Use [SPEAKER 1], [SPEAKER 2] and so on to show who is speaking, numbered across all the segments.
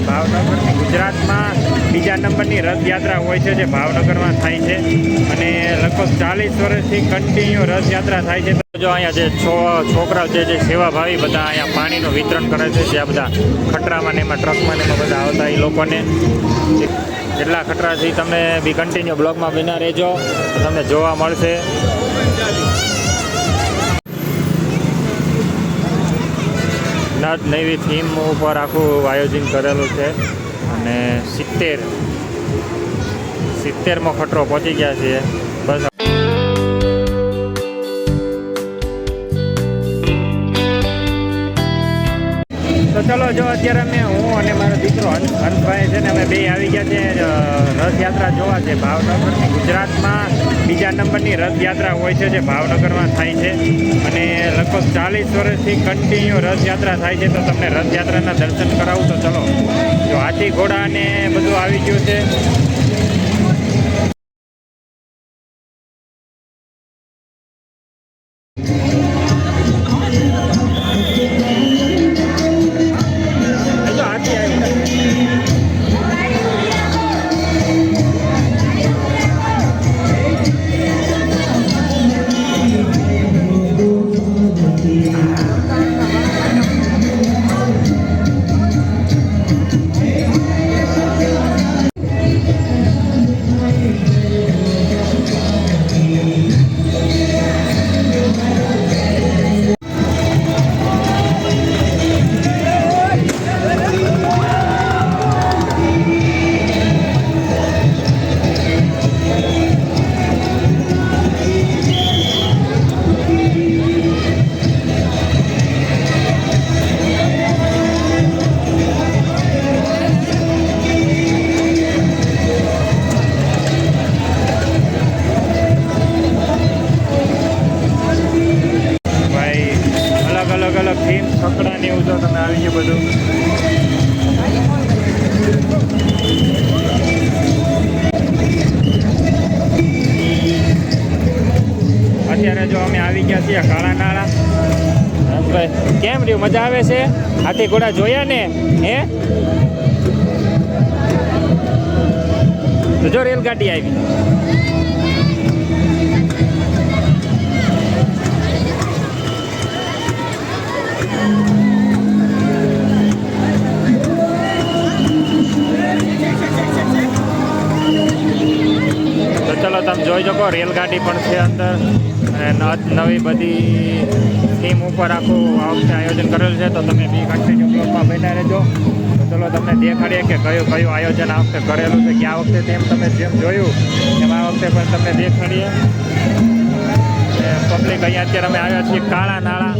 [SPEAKER 1] ભાવનગરની ગુજરાતમાં બીજા નંબરની રથયાત્રા હોય છે જે ભાવનગરમાં થાય છે. અને લગભગ ચાલીસ વર્ષથી કન્ટિન્યુ રથયાત્રા થાય છે. જો અહીંયા જે છો, છોકરાઓ છે, જે સેવાભાવી બધા અહીંયા પાણીનું વિતરણ કરે છે જ્યાં બધા ખટરામાં ને એમાં ટ્રકમાં ને એમાં બધા આવતા એ લોકોને. કેટલા ખટરાથી તમે બી કન્ટિન્યુ બ્લોગમાં બિના રહેજો. તમને જોવા મળશે. નદ નવી થીમ ઉપર આખું આયોજન કરેલું છે. અને સિત્તેર. સિત્તેરમો ખટરો પહોંચી ગયા છીએ. ચલો, જો અત્યારે અમે હું અને મારો દીકરો હંસ હંસભાઈ છે ને અમે બે આવી ગયા છે રથયાત્રા જોવા છે. ભાવનગરની ગુજરાતમાં બીજા નંબરની રથયાત્રા હોય છે, જે ભાવનગરમાં થાય છે. અને લગભગ ચાલીસ વર્ષથી કન્ટિન્યુ રથયાત્રા થાય છે, તો તમને રથયાત્રાના દર્શન કરાવું તો ચલો. જો હાથી ઘોડા ને બધું આવી ગયું છે. છે. હાથી ઘોડા જોયા ને, હે? જો રેલગાડી આવી. તો ચલો તમે જોઈ શકો, રેલગાડી પણ છે અંદર. નવી બધી થીમ ઉપર આખું આ વખતે આયોજન કરેલું છે, તો તમે બી કન્ટિન્યુ બ્લોગમાં બેઠા રહેજો. તો ચલો તમને દેખાડીએ કે કયું કયું આયોજન આ વખતે કરેલું છે આ વખતે તેમ તમે જેમ જોયું એમ આ વખતે પણ તમને દેખાડીએ. પબ્લિક અહીંયા અત્યારે અમે આવ્યા છીએ કાળા નાળા.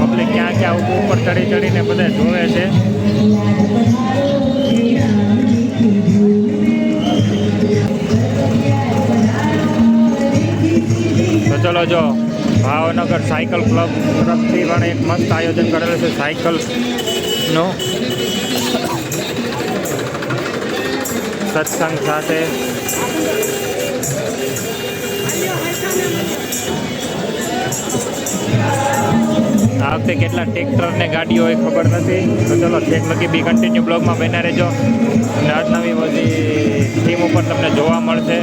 [SPEAKER 1] પબ્લિક ક્યાં ક્યાં ઉપર ચડી ચડીને બધા જોવે છે. ચલો જો, ભાવનગર સાયકલ ક્લબ તરફથી પણ એક મસ્ત આયોજન કરેલું છે સાયકલનું સત્સંગ સાથે. આ વખતે કેટલા ટ્રેક્ટર ને ગાડીઓ હોય ખબર નથી. તો ચલો, છેક લગી બી કન્ટિન્યુ બ્લોગમાં બન્યા રહેજો. અને આજ નવી બધી ટીમ ઉપર તમને જોવા મળશે.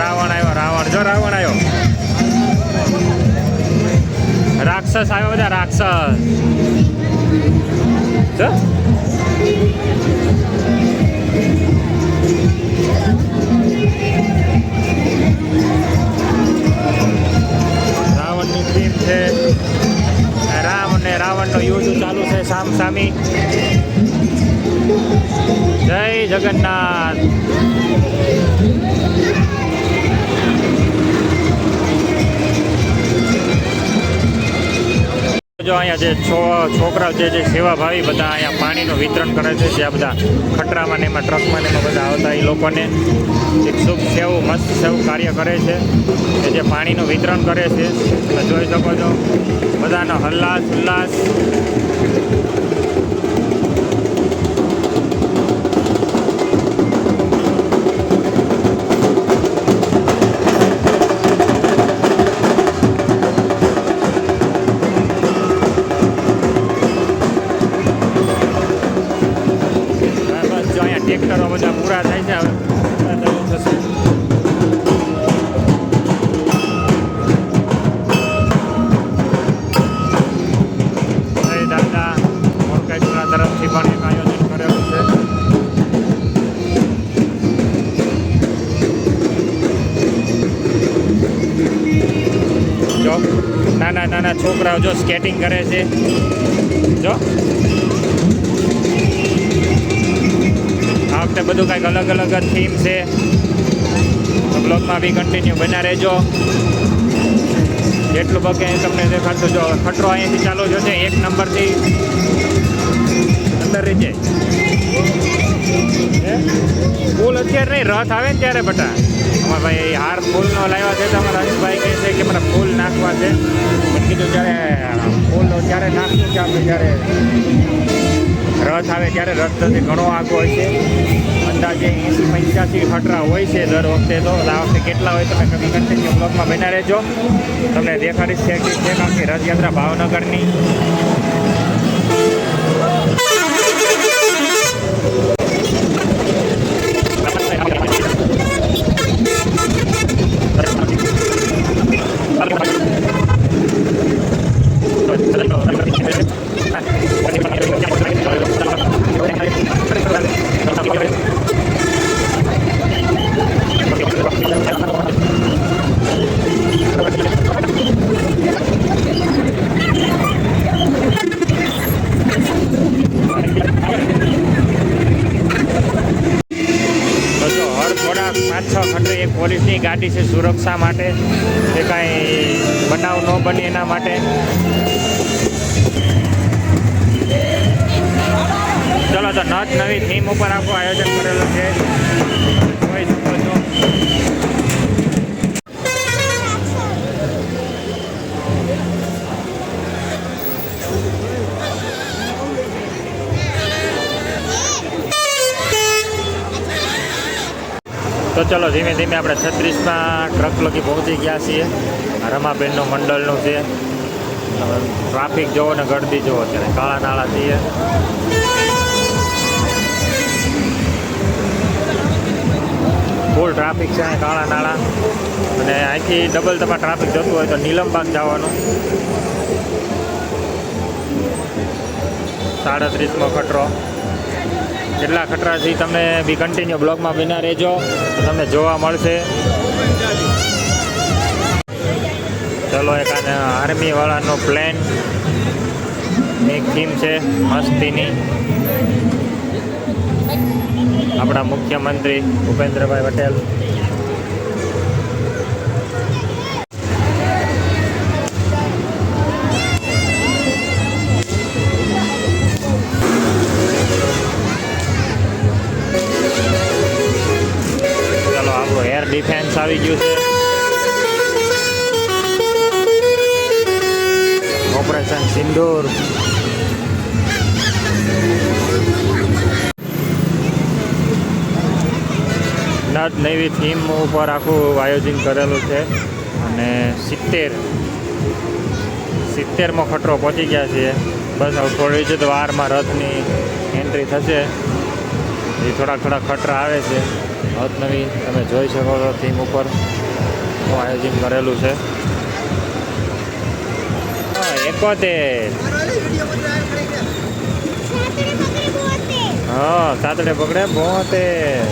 [SPEAKER 1] રાવણ આવ્યો, રાવણ, જો રાવણ આવ્યો. રાક્ષસ આવ્યો બધા રાક્ષસ. અહીંયા જે જે સેવાભાવી બધા અહીંયા પાણીનું વિતરણ કરે છે જ્યાં બધા ખટરામાં ને એમાં ટ્રકમાં ને એમાં બધા આવતા, એ લોકોને એક શુભ સેવું, મસ્ત સેવું કાર્ય કરે છે. કે જે પાણીનું વિતરણ કરે છે, તમે જોઈ શકો છો. બધાનો હલ્લાસ, ઉલ્લાસ. બધા પૂરા થાય છે હવે. ચાલુ થશે નાના નાના છોકરાઓ જો સ્કેટિંગ કરે છે. જો. વખતે બધું કંઈક અલગ અલગ જ થીમ છે. બ્લોગમાં બી કન્ટિન્યુ બના રહેજો. જેટલું પગે તમને દેખાડતો જો ખટરો અહીંયાથી ચાલુ જ છે, એક નંબરથી અંદર રીતે ફૂલ અત્યારે નહીં, રથ આવે ને ત્યારે બટા. અમારા ભાઈ હાર ફૂલનો લાવ્યા છે તો અમારા હરીશભાઈ કહે છે કે મારે ફૂલ નાખવા છે. મેં કીધું જ્યારે ફૂલ ત્યારે નાખશું કે આપણે જ્યારે રથ આવે ત્યારે રથ ઘણો આગો હોય છે. અંદાજે એંસી પંચ્યાસી ખટરા હોય છે દર વખતે તો. આ વખતે કેટલા હોય તમે કभी કન્ટિન્યુ બ્લોગમાં બના રહેજો. તમને દેખાડીશ છે કે છે આખી રથયાત્રા ભાવનગરની. ગાડી છે સુરક્ષા માટે. કે કાંઈ બનાવ ન બને એના માટે. ચલો તો નત નવી થીમ ઉપર આખું આયોજન કરેલું છે. તો ચલો, ધીમે ધીમે આપણે છત્રીસમાં ટ્રક લગી પહોંચી ગયા છીએ. રમાબેનનું મંડળનું છે. ટ્રાફિક જોવો ને ગળદી જોવો અત્યારે. કાળા નાળા છીએ. ફૂલ ટ્રાફિક છે અહીંયા કાળા નાળા. અને અહીંથી ડબલ તમારે ટ્રાફિક જતું હોય તો નીલમબાગ જવાનું. સાડત્રીસમો ખટરો. કેટલા ખતરાથી તમને બી કન્ટિન્યુ બ્લોગમાં બિના રહેજો. તમને જોવા મળશે. ચલો, એક આર્મી આર્મીવાળાનો પ્લેન એક થીમ છે, મસ્તીની. આપણા મુખ્યમંત્રી ભૂપેન્દ્રભાઈ પટેલ. ડિફેન્સ આવી ગયું છે? ઓપરેશન સિંદૂર નદ નવી થીમ ઉપર આખું આયોજન કરેલું છે અને સિત્તેર. સિત્તેરમો ખટરો પહોંચી ગયા છીએ બસ હવે થોડી જ વારમાં રથની એન્ટ્રી થશે. એ થોડાક થોડાક ખટરા આવે છે. નવી તમે જોઈ શકો છો થીમ ઉપર. હું આયોજન કરેલું છે. એકોતેર હા, સાતડે પકડે બોતેર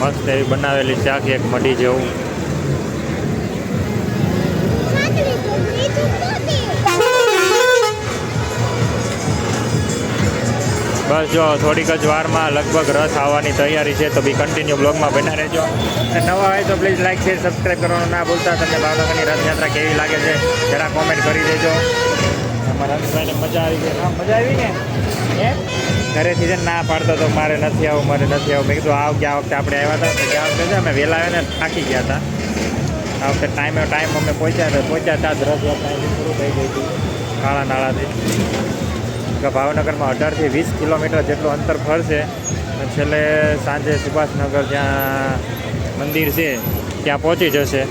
[SPEAKER 1] મસ્ત એવી બનાવેલી ચાખી એક મઢી જેવું. બસ જો થોડીક જ વારમાં લગભગ રસ આવવાની તૈયારી છે, તો બી કન્ટિન્યુ બ્લોગમાં બના રહેજો. અને નવા હોય તો પ્લીઝ લાઇક શેર સબસ્ક્રાઈબ કરવાનું ના ભૂલતા. તમને ભાવનગરની રથયાત્રા કેવી લાગે છે, જરા કોમેન્ટ કરી દેજો. અમારા હંસભાઈને મજા આવી ગઈ હા, મજા આવી ને? હે ઘરેથી છે ના પાડતો તો મારે નથી આવું, મારે નથી આવું. મેં કીધું આવ ગયા વખતે આપણે આવ્યા હતા. ગયા વખતે અમે વહેલા આવ્યા ને થાકી ગયા હતા. આ વખતે ટાઈમે ટાઈમ અમે પહોંચ્યા હતા પહોંચ્યા હતા જ રથયાત્રા પૂરું થઈ ગઈ હતી. કાળા નાળાથી. કે ભાવનગરમાં અઢારથી વીસ કિલોમીટર જેટલું અંતર ફરશે છેલ્લે સાંજે સુભાષનગર જ્યાં મંદિર છે, ત્યાં પહોંચી જશે.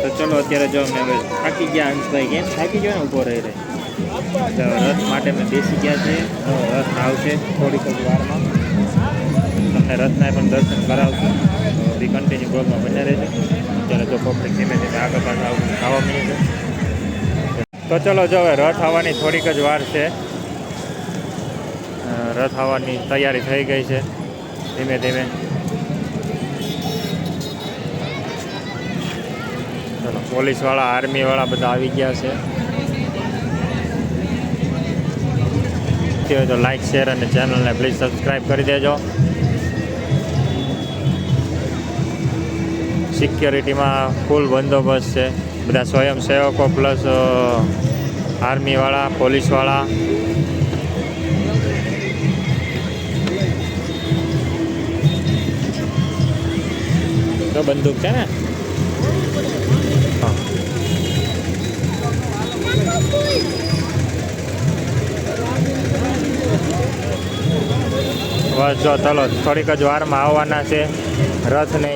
[SPEAKER 1] તો ચલો અત્યારે જો અમે હવે થાકી ગયા હંસભાઈ કેમ? થાકી ગયો ને ઊભો રહી રહી. રથ માટે મેં બેસી ગયા છે રથ આવશે થોડીક જ વારમાં. તમને રથના પણ દર્શન કરાવશું. બી કન્ટિન્યુ બ્લોગમાં બન્યા રહેશે અત્યારે જો પબ્લિક ધીમે ધીમે આગળ પાછળ આવું ખાવા મળે છે. તો ચલો જો હવે રથ આવવાની થોડીક જ વાર છે. રથ આવવાની તૈયારી થઈ ગઈ છે. ધીમે ધીમે. ચલો, પોલીસવાળા, આર્મીવાળા બધા આવી ગયા છે. તે લાઈક શેર અને ચેનલને પ્લીઝ સબસ્ક્રાઈબ કરી દેજો. સિક્યોરિટીમાં ફૂલ બંદોબસ્ત છે. બધા સ્વયંસેવકો પ્લસ આર્મીવાળા, પોલીસવાળા. તો બંદૂક છે ને? બસ જો, ચલો, થોડીક જ વારમાં આવવાના છે. રથ ને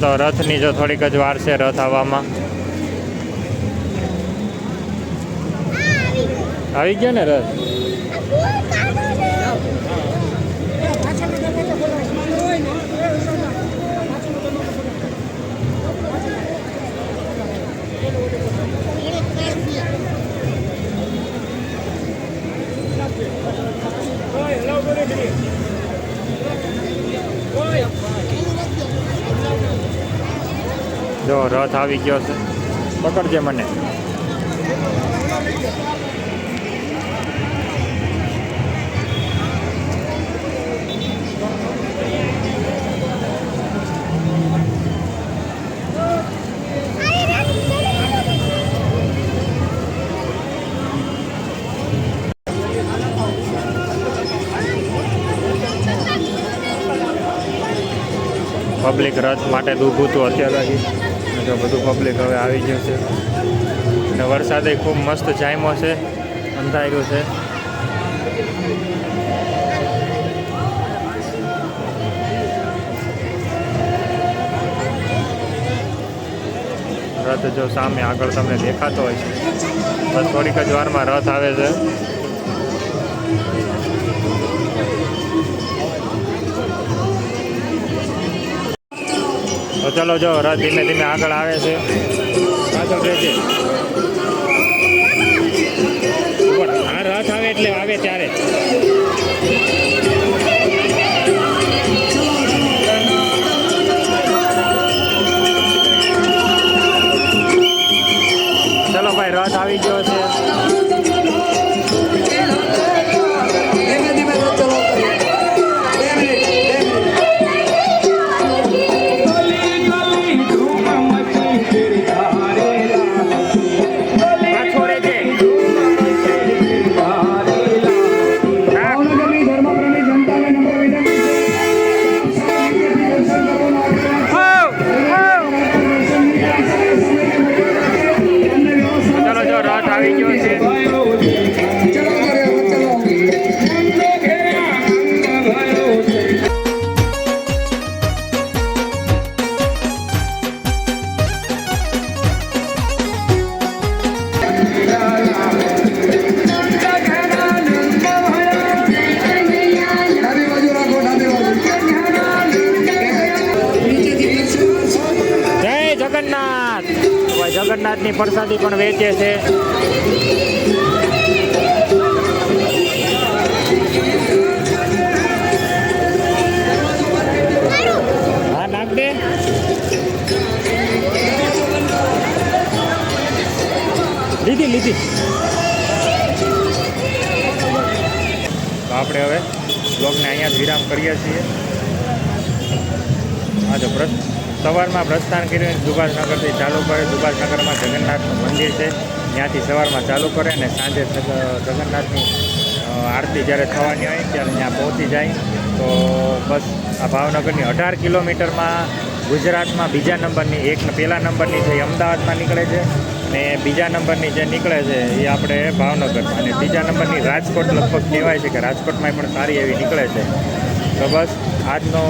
[SPEAKER 1] તો રથની જો થોડીક જ વાર છે રથ આવવામાં. આવી ગયો ને રથ? જો રથ આવી ગયો છે. પકડજે મને. પબ્લિક રથ માટે જ હતું અત્યારે જો બધું પબ્લિક હવે આવી ગયું છે. અને વરસાદે ખૂબ મસ્ત જામ્યો છે. અંધાર્યું છે. રથ જો સામે આગળ તમને દેખાતો હોય છે. બસ થોડીક જ વારમાં રથ આવે છે. તો ચલો જો રથ ધીમે ધીમે આગળ આવે છે. પાછળ રહેજે રથ આવે એટલે આવે ત્યારે. પ્રસાદની પ્રસાદી પણ વેચે છે. હા નાખ દે લીધી. તો આપણે હવે બ્લોગને અહીંયા જ વિરામ કરીએ છીએ. હા પ્રશ્ન સવારમાં પ્રસ્થાન કરીને સુભાષનગરથી ચાલુ કરે. સુભાષનગરમાં જગન્નાથનું મંદિર છે. ત્યાંથી સવારમાં ચાલુ કરે અને સાંજે જગન્નાથની આરતી જ્યારે થવાની હોય ત્યારે ત્યાં પહોંચી જાય. તો બસ આ ભાવનગરની અઢાર કિલોમીટરમાં ગુજરાતમાં બીજા નંબરની એક પહેલા નંબરની છે એ અમદાવાદમાં નીકળે છે અને બીજા નંબરની જે નીકળે છે એ આપણે ભાવનગરમાં. અને ત્રીજા નંબરની રાજકોટ લગભગ કહેવાય છે કે રાજકોટમાં પણ સારી એવી નીકળે છે. તો બસ આજનો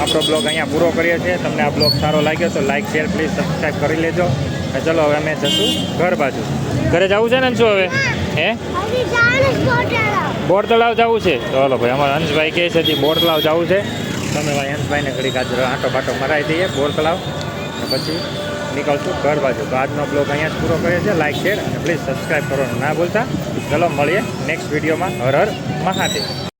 [SPEAKER 1] આપણો બ્લોગ અહીંયા પૂરો કરીએ છીએ. તમને આ બ્લોગ સારો લાગ્યો તો લાઈક શેર પ્લીઝ સબસ્ક્રાઈબ કરી લેજો. અને ચલો હવે અમે જશું ઘર બાજુ. ઘરે જવું છે ને શું હવે? હે? બોર તળાવ જવું છે? ચલો ભાઈ અમારા હંસભાઈ કહે છે બોર તળાવ જવું છે. તમે ભાઈ હંસભાઈને ઘડી કાચ આંટો બાટો મરાવી દઈએ બોર તળાવ અને પછી નીકળશું ઘર બાજુ. તો આજનો બ્લોગ અહીંયા જ પૂરો કરીએ છીએ. લાઈક શેર અને પ્લીઝ સબસ્ક્રાઈબ કરવાનું ના ભૂલતા. ચલો મળીએ નેક્સ્ટ વિડીયોમાં હર હર મહાદેવ.